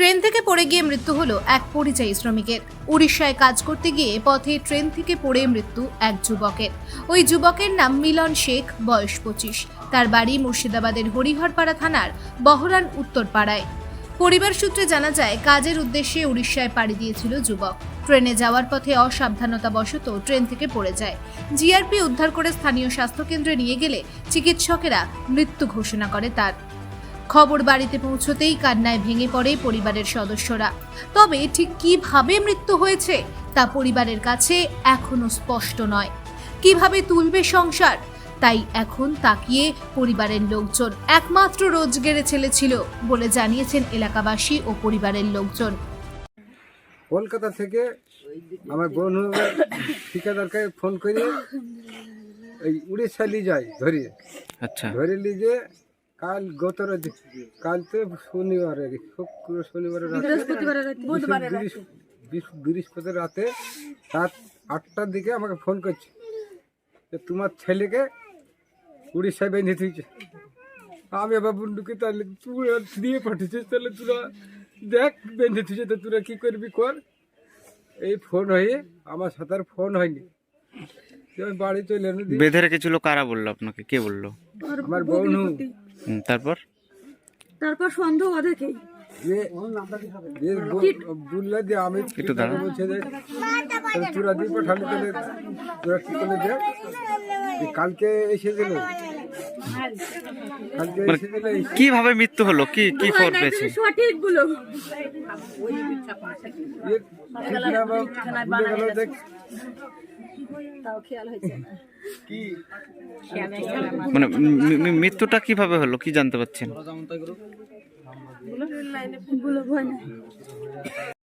Train থেকে পড়ে গিয়ে মৃত্যু হলো এক পরিযায়ী শ্রমিকের। উড়িষ্যায় কাজ করতে গিয়ে পথে ট্রেন থেকে পড়ে মৃত্যু এক যুবকের। ওই যুবকের নাম মিলন শেখ, বয়স পঁচিশ। তার বাড়ি মুর্শিদাবাদের হরিহরপাড়া থানার বহরান উত্তরপাড়ায়। পরিবার সূত্রে জানা যায়, কাজের উদ্দেশ্যে উড়িষ্যায় পাড়ি দিয়েছিল যুবক। ট্রেনে যাওয়ার পথে অসাবধানতাবশত ট্রেন থেকে পড়ে যায়। জিআরপি উদ্ধার করে স্থানীয় স্বাস্থ্যকেন্দ্রে নিয়ে গেলে চিকিৎসকেরা মৃত্যু ঘোষণা করে তার। খবর বাড়িতে পৌঁছতেই কান্নায় ভেঙে পড়ে পরিবারের সদস্যরা। তবে ঠিক কীভাবে মৃত্যু হয়েছে তা পরিবারের কাছে এখনও স্পষ্ট নয়। কীভাবে তুলবে সংসার? তাই এখন তাকিয়ে পরিবারের লোকজন একমাত্র রোজগেরে ছেলে ছিল বলে জানিয়েছেন এলাকাবাসী ও পরিবারের লোকজন। কলকাতা থেকে আমার বোন ঠিকাদারকে ফোন করে ওই উড়িষ্যা নিয়ে যায় ধরিয়ে। আচ্ছা। ধরে নিয়ে যে কাল গত রাত- কাল তো শনিবারে শুক্র শনিবারে রাতে বৃহস্পতি- রাতে রাত। আটটার দিকে আমাকে ফোন করছে যে তোমার ছেলেকে উড়িষ্যায় বেঁধে থুইছে আমি আবার বন্ধুকে তাহলে তুই আর দিয়ে পাঠিয়েছিস তাহলে তোরা দেখ বেঁধে থুইছে তো তোরা কী করবি কর। এই ফোন হয়ে আমার সাথে আর ফোন হয়নি। আমি বাড়ি চলে বেঁধে রেখেছিল কারা বলল আপনাকে? কে বলল? আমার বোন। হুম, তারপর তারপর সন্দেহ ওদেরকেই একটু দাঁড়া। বলছে যে তাহলে দিয়ে পাঠালি তাহলে তোরা কি করে দেখ যে কালকে এই- কীভাবে মৃত্যু হলো? কি কি খবর না, পেয়েছে? সঠিক বলো ঠিক না বা ভুলে গেল দেখ মানে মৃত্যুটা কীভাবে হলো? কি জানতে পারছেন?